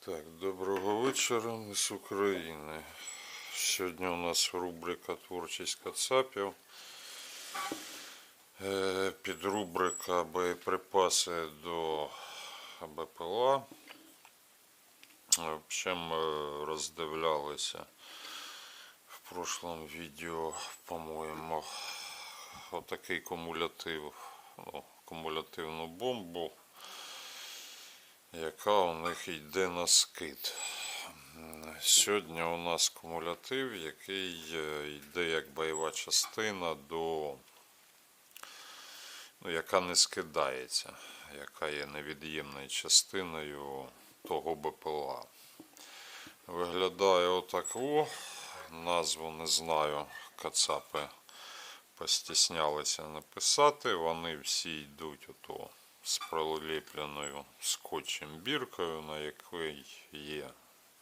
Так, доброго вечора, ми з України. Сьогодні у нас рубрика Творчість Кацапів. Е, Підрубрика боєприпаси до БПЛА. В общем, е, роздивлялися в прошлому відео, по-моєму, отакий кумулятив, ну, кумулятивну бомбу яка у них йде на скид. Сьогодні у нас кумулятив, який е, йде як бойова частина до ну, яка не скидається, яка є невід'ємною частиною того БПЛА. Виглядає отак о. Назву не знаю, кацапи постіснялися написати. Вони всі йдуть ото з приліпленою скотчем біркою, на якій є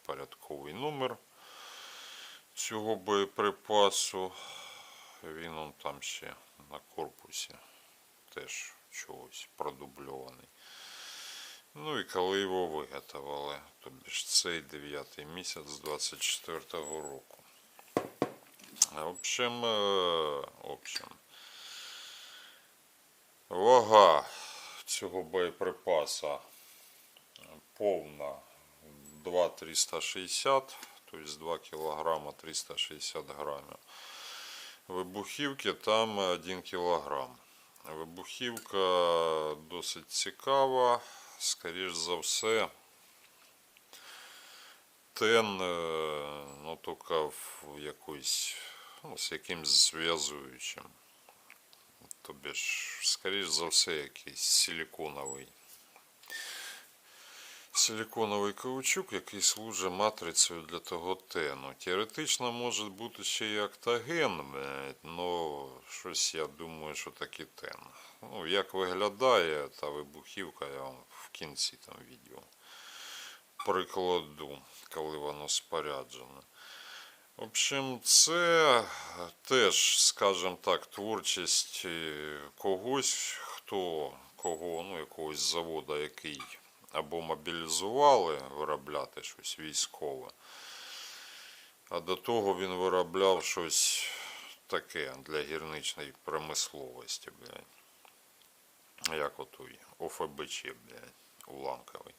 порядковий номер цього боєприпасу. Він он там ще на корпусі теж чогось продубльований. Ну і коли його виготовили, тобі ж цей 9 місяць 24-го року. В общем, е, в общем, вага цього боєприпаса повна 2,360, тобто 2 кг 360 грамів. Вибухівки там 1 кг. Вибухівка досить цікава, скоріш за все. Тен, е, ну, тільки в якоїсь, ну, з якимсь зв'язуючим. Тобі ж, скоріш за все, якийсь силіконовий. Силіконовий каучук, який служить матрицею для того тену. Теоретично може бути ще й октаген, але щось я думаю, що таки тен. Ну, як виглядає та вибухівка, я вам в кінці там відео прикладу, коли воно споряджене. В общем, це теж, скажімо так, творчість е, когось, хто кого, ну, якогось заводу, який або мобілізували виробляти щось військове, а до того він виробляв щось таке для гірничної промисловості, блядь. Як отой ОФБЧ, блядь, уламковий.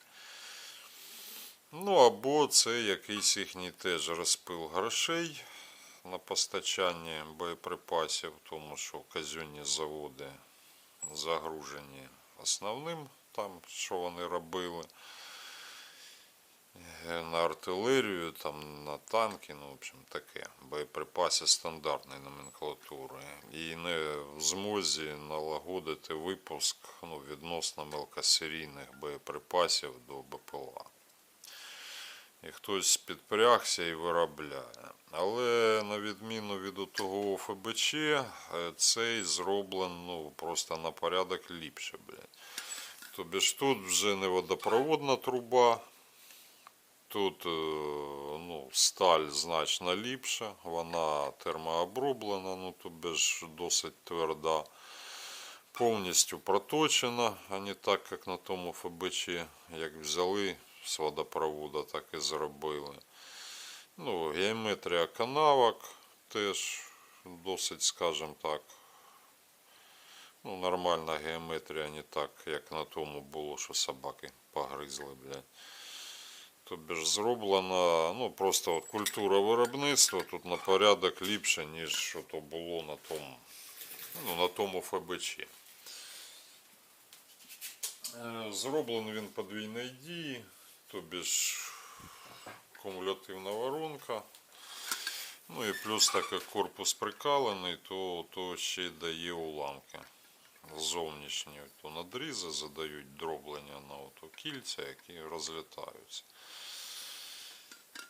Ну, або це якийсь їхній теж розпил грошей на постачання боєприпасів, тому що казенні заводи загружені основним, там, що вони робили. Е, На артилерію, там, на танки, ну, в общем, таке. Боєприпаси стандартної номенклатури. І не в змозі налагодити випуск ну, відносно мелкосерійних боєприпасів до БПЛА і хтось підпрягся і виробляє. Але на відміну від того ОФБЧ, е, цей зроблено ну, просто на порядок ліпше. Блядь. Тобі ж тут вже не водопроводна труба, тут е, ну, сталь значно ліпша, вона термооброблена, ну тобі ж досить тверда. Повністю проточена, а не так, як на тому ФБЧ, як взяли з водопроводу, так і зробили. Ну, геометрія канавок теж досить, скажімо так. Ну, нормальна геометрія, не так, як на тому було, що собаки погризли, блядь. Тобі ж зроблена, ну, просто от культура виробництва тут на порядок ліпше, ніж що то було на тому, ну, на тому ФБЧ. Е, Зроблений він подвійної дії, тобі ж кумулятивна воронка. Ну і плюс так як корпус прикалений, то, то ще й дає уламки. Зовнішні то надрізи задають дроблення на ото кільця, які розлітаються.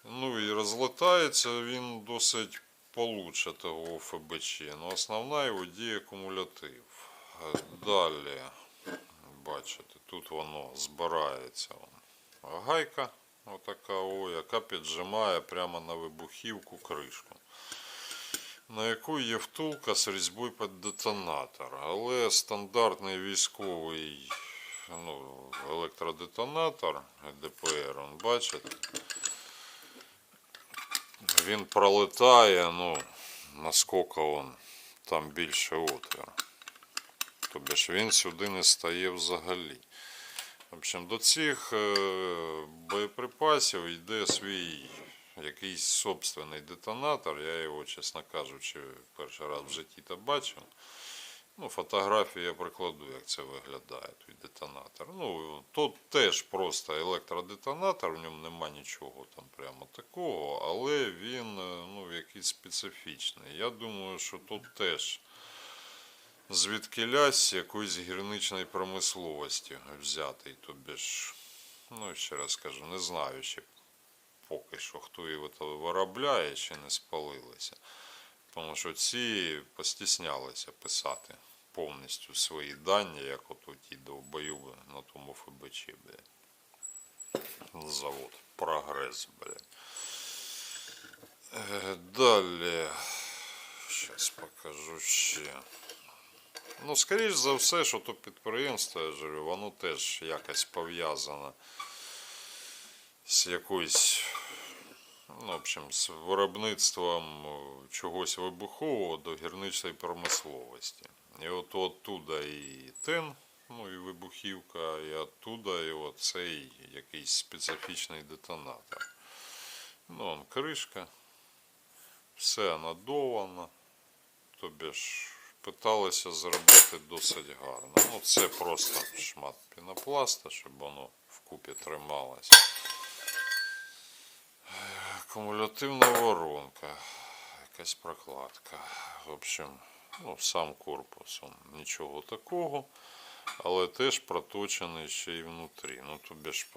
Ну і розлітається він досить получше того ФБЧ. Ну, основна його дія кумулятив. Е, Далі, бачите, тут воно збирається. Гайка, отака, о, яка піджимає прямо на вибухівку кришку. На яку є втулка з різьбою під детонатор. Але стандартний військовий ну, електродетонатор ДПР, он, бачите, він пролетає, ну, наскільки он, там більше отвір. Тобто ж він сюди не стає взагалі. В общем, до цих е, боєприпасів йде свій якийсь собственний детонатор. Я його, чесно кажучи, перший раз в житті та бачив. Ну, фотографію я прикладу, як це виглядає, той детонатор. Ну, тут теж просто електродетонатор, в ньому нема нічого там прямо такого, але він е, ну, якийсь специфічний. Я думаю, що тут теж звідки з якоїсь гірничної промисловості взятий. Тобі ж, ну ще раз кажу, не знаю ще поки що, хто його то виробляє, чи не спалилися. Тому що ці постіснялися писати повністю свої дані, як от ті довбойоби на тому ФБЧ, блядь. Завод. Прогрес, блядь. Е, Далі. Зараз покажу ще. Ну, скоріш за все, що то підприємство, я говорю, воно теж якось пов'язане з якоюсь, ну, в общем, з виробництвом чогось вибухового до гірничної промисловості. І от оттуда і тен, ну і вибухівка, і оттуда і оцей якийсь специфічний детонатор. Ну, он кришка, все надовано, тобі ж питалися зробити досить гарно. Ну, це просто шмат пінопласта, щоб воно вкупі трималось. Акумулятивна воронка, якась прокладка. В общем, ну, сам корпус, он, нічого такого, але теж проточений ще й внутрі. Ну, тобі ж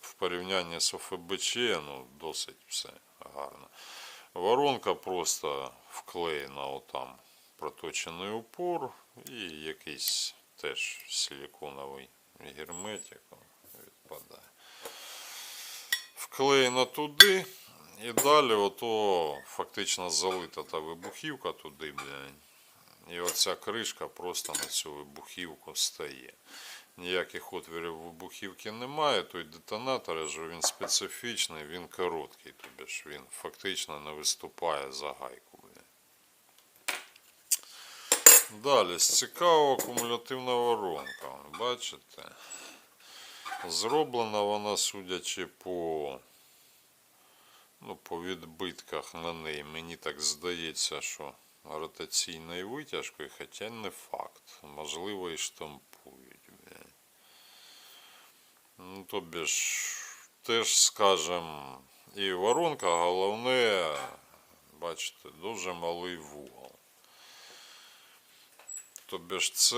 в порівнянні з ОФБЧ, ну, досить все гарно. Воронка просто вклеєна отам проточений упор і якийсь теж силіконовий герметик відпадає. Вклеєно туди і далі ото фактично залита та вибухівка туди, блядь. І оця кришка просто на цю вибухівку стає. Ніяких отвірів вибухівки немає, той детонатор, він специфічний, він короткий, тобі ж він фактично не виступає за гайку. Блядь. Далі, з цікавого акумулятивна воронка. Бачите? Зроблена вона, судячи по, ну, по відбитках на неї. Мені так здається, що ротаційною витяжкою, хоча не факт. Можливо, і штампують. Ну, тобі ж, теж, скажем, і воронка, головне, бачите, дуже малий вугол. Тобі ж це,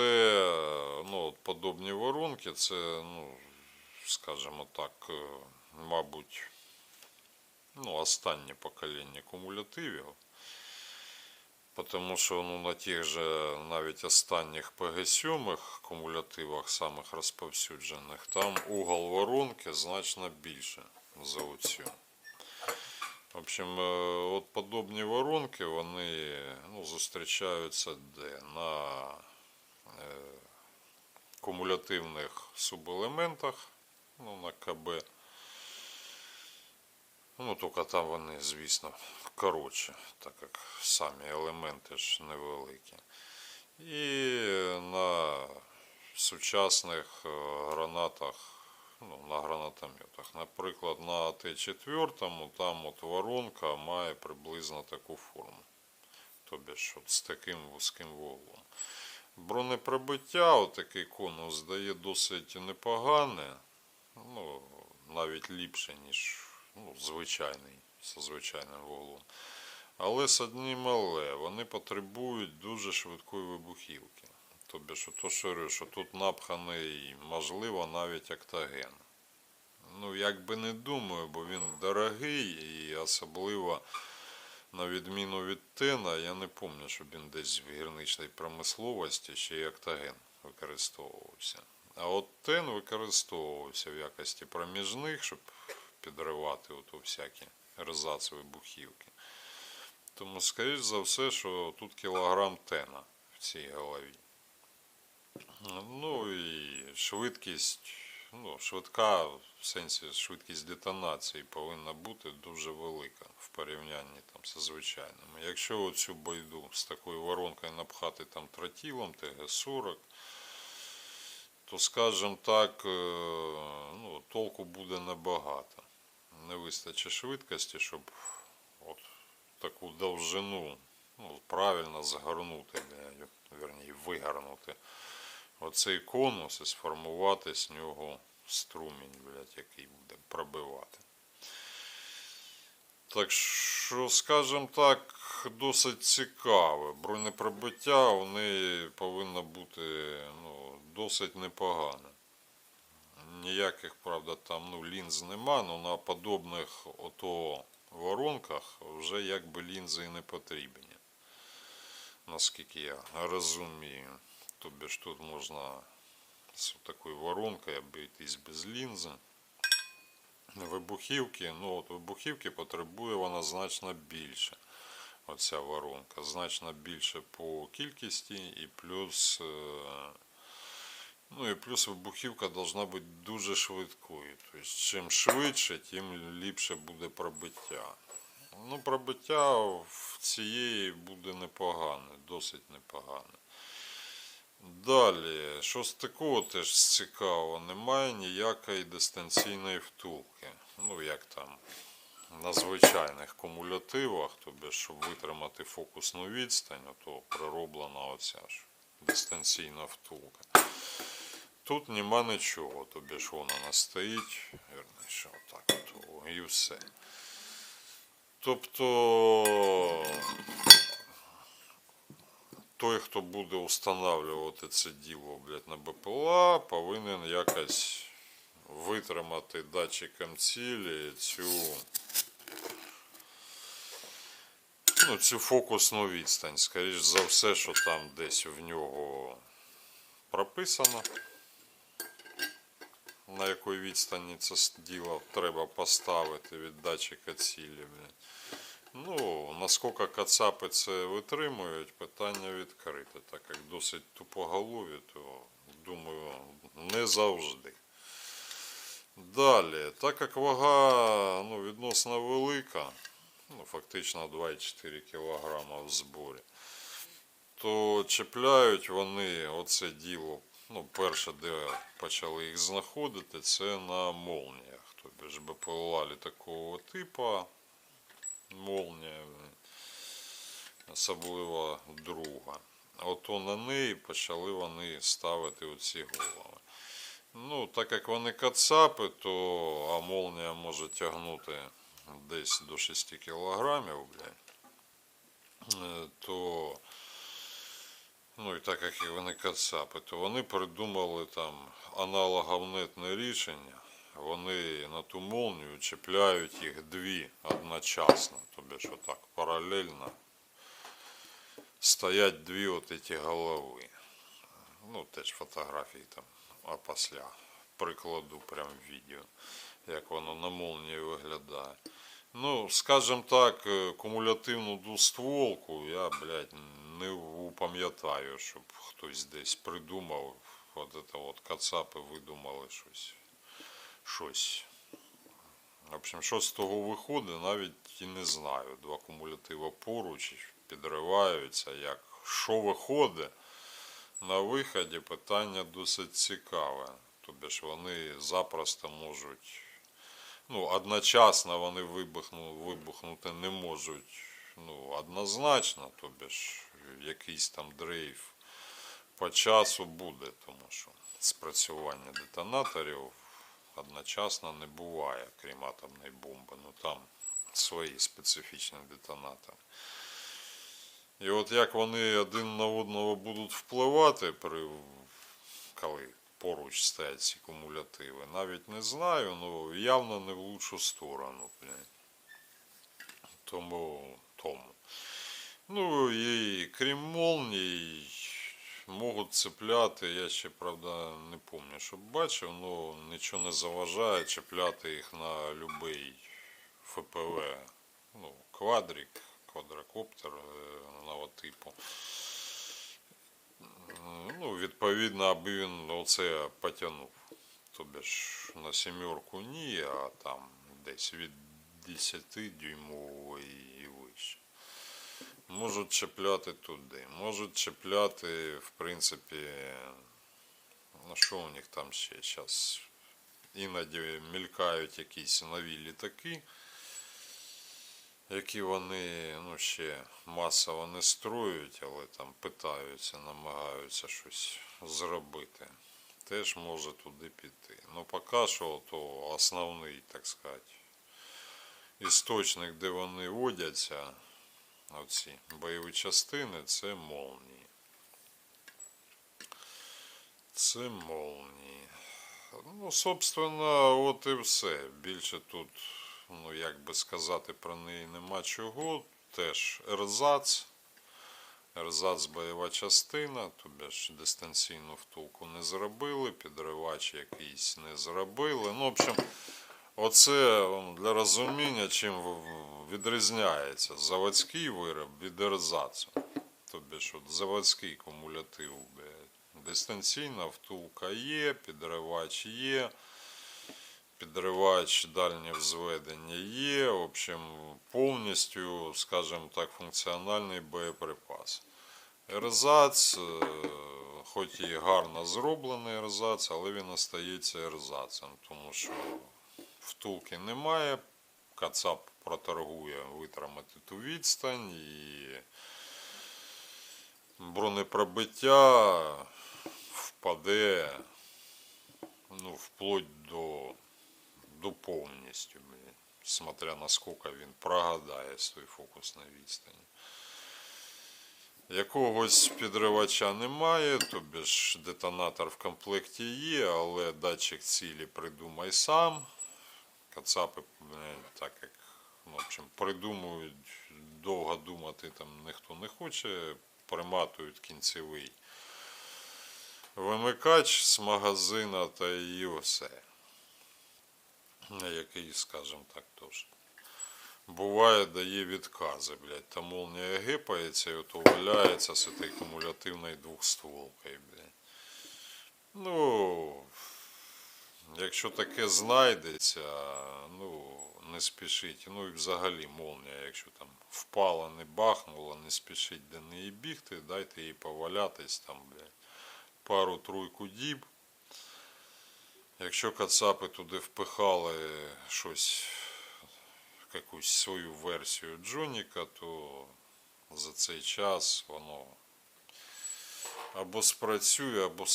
ну, подобні воронки, це, ну, скажімо так, е, мабуть, ну, останнє покоління кумулятивів. Тому що ну, на тих же навіть останніх ПГ-7 кумулятивах самих розповсюджених, там угол воронки значно більше за оцю. В общем, е, от подобні воронки, вони ну, зустрічаються де? На е, кумулятивних субелементах, ну, на КБ. Ну, тільки там вони, звісно, коротше, так як самі елементи ж невеликі. І на сучасних е, гранатах, ну, на гранатометах. Наприклад, на Т4 там от воронка має приблизно таку форму. Тобі ж от з таким вузьким вуглом. Бронепробиття, отакий конус дає досить непогане, ну, навіть ліпше, ніж ну, звичайний, зі звичайним вуглом. Але з одним але вони потребують дуже швидкої вибухівки. Тобі що то що, що тут напханий, можливо, навіть октаген. Ну, як би не думаю, бо він дорогий і особливо на відміну від тена, я не пам'ятаю, щоб він десь в гірничній промисловості ще й октаген використовувався. А от тен використовувався в якості проміжних, щоб підривати ото всякі ерзац вибухівки. Тому, скоріш за все, що тут кілограм тена в цій голові. Ну і швидкість, ну, швидка, в сенсі швидкість детонації повинна бути дуже велика в порівнянні там зі звичайними. Якщо оцю байду з такою воронкою напхати там тротілом, ТГ-40, то, скажімо так, е, ну, толку буде небагато. Не вистачить швидкості, щоб от таку довжину ну, правильно загорнути, верні, вигорнути оцей конус і сформувати з нього струмінь, блядь, який буде пробивати. Так що, скажімо так, досить цікаве. Бронепробиття у неї повинно бути ну, досить непогане. Ніяких, правда, там ну, лінз нема, але на подобних ото воронках вже якби лінзи і не потрібні. Наскільки я розумію. Тобі ж тут можна з такою воронкою обійтись без лінзи. Вибухівки, ну от вибухівки потребує вона значно більше. Оця воронка, значно більше по кількості і плюс. е, Ну і плюс вибухівка должна бути дуже швидкою. Тобто, чим швидше, тим ліпше буде пробиття. Ну, пробиття в цієї буде непогане, досить непогане. Далі, що з такого теж цікаво, немає ніякої дистанційної втулки. Ну, як там на звичайних кумулятивах, тобі, щоб витримати фокусну відстань, то прироблена оця ж дистанційна втулка. Тут нема нічого, тобі ж вона не стоїть, вірніше, отак от, і все. Тобто той, хто буде встановлювати це діло блядь, на БПЛА, повинен якось витримати датчиком цілі цю, ну, цю фокусну відстань. Скоріш за все, що там десь в нього прописано. На якій відстані це діло треба поставити від датчика цілі. Блядь. Ну, наскільки кацапи це витримують, питання відкрите. Так як досить тупоголові, то думаю, не завжди. Далі, так як вага ну, відносно велика, ну, фактично 2,4 кг в зборі, то чіпляють вони оце діло. Ну, перше, де почали їх знаходити, це на молніях. Тобто ж БПЛА такого типу, молнія, особливо друга. Ото на неї почали вони ставити оці голови. Ну, так як вони кацапи, то а молнія може тягнути десь до 6 кілограмів, блядь, е, то ну і так як вони кацапи, то вони придумали там аналоговнетне рішення. Вони на ту молнію чіпляють їх дві одночасно, тобі що так паралельно стоять дві от ці голови. Ну, теж фотографії там, а після прикладу прям відео, як воно на молнії виглядає. Ну, скажімо так, е, кумулятивну двостволку я, блядь, не упам'ятаю, щоб хтось десь придумав. От це от кацапи видумали щось. Щось. В общем, що з того виходить, навіть і не знаю. Два кумулятива поруч підриваються. Як що виходить на виході, питання досить цікаве. Тобі ж вони запросто можуть. Ну, одночасно вони вибухну, вибухнути не можуть ну, однозначно, тобі ж якийсь там дрейф по часу буде, тому що спрацювання детонаторів одночасно не буває, крім атомної бомби. Ну там свої специфічні детонатори. І от як вони один на одного будуть впливати, при, коли поруч стоять ці кумулятиви, навіть не знаю, ну явно не в лучшу сторону. Тому, тому. Ну і крім молній, можуть цепляти, я ще правда не пам'ятаю, щоб бачив, але нічого не заважає чіпляти їх на будь-який ФПВ. Ну, квадрик, квадрокоптер е, нового типу. Ну, відповідно, аби він оце потягнув. Тобі ж на сімерку ні, а там десь від 10 дюймової і вище. Можуть чіпляти туди, можуть чіпляти, в принципі, ну що у них там ще зараз. Іноді мількають якісь нові літаки, які вони ну, ще масово не строють, але там питаються, намагаються щось зробити. Теж може туди піти. Ну, поки що, то основний, так сказати, істочник, де вони водяться, оці бойові частини, це молнії. Це молнії. Ну, собственно, от і все. Більше тут, ну, як би сказати, про неї нема чого. Теж ерзац. Ерзац бойова частина, тобі ж дистанційну втулку не зробили, підривач якийсь не зробили. Ну, в общем, оце для розуміння, чим відрізняється заводський вироб від ерзацу. Тобі от заводський кумулятив. Дистанційна втулка є, підривач є, підривач дальнє взведення є. В общем, повністю, скажімо так, функціональний боєприпас. Ерзац, е, хоч і гарно зроблений ерзац, але він остається ерзацем, тому що втулки немає, кацап проторгує витримати ту відстань і бронепробиття впаде ну, вплоть до, до повністю, смотря наскільки він прогадає свій фокус на відстані. Якогось підривача немає, тобі ж детонатор в комплекті є, але датчик цілі придумай сам. Кацапи, блядь, так як ну, в общем, придумують, довго думати там ніхто не хоче, приматують кінцевий вимикач з магазина та і все. Який, скажімо так, теж. Буває, дає відкази, блядь. Та молнія гипається і ото валяється з цією кумулятивною двохстволкою, блядь. Ну, якщо таке знайдеться, ну, не спішіть. Ну і взагалі молнія, якщо там впала, не бахнула, не спішіть до неї бігти, дайте їй повалятись там, блядь, пару-тройку діб. Якщо кацапи туди впихали щось, якусь свою версію Джоніка, то за цей час воно або спрацює, або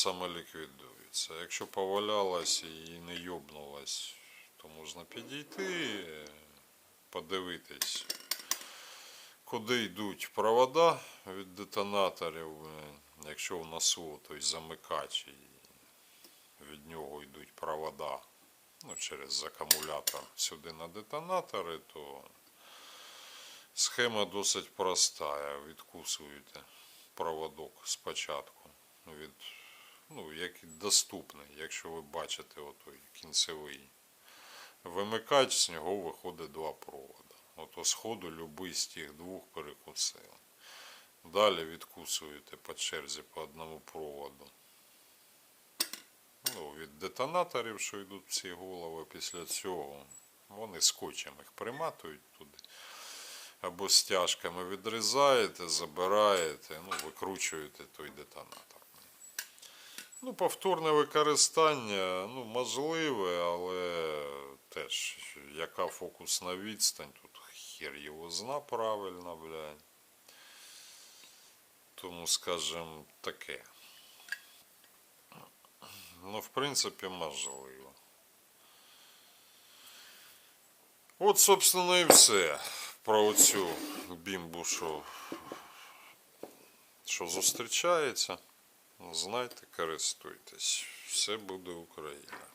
самоліквідується. Якщо повалялась і не йобнулась, то можна підійти, подивитись, куди йдуть провода від детонаторів. Якщо в носу той замикач і від нього йдуть провода ну, через акумулятор сюди на детонатори, то схема досить проста. Відкусуєте проводок спочатку від, ну, як доступний, якщо ви бачите отой кінцевий вимикач, з нього виходить два провода. Ото сходу любий з тих двох перекусили. Далі відкусуєте по черзі по одному проводу. Ну, від детонаторів, що йдуть в ці голови після цього, вони скотчем їх приматують туди. Або стяжками відрізаєте, забираєте, ну, викручуєте той детонатор. Ну, повторне використання, ну, можливе, але теж, яка фокусна відстань, тут хер його зна правильно, блядь. Тому, скажем, таке. Ну, в принципі, можливо. От, собственно, і все про цю бімбу, що, що зустрічається. Знайте, користуйтесь. Все буде Україна.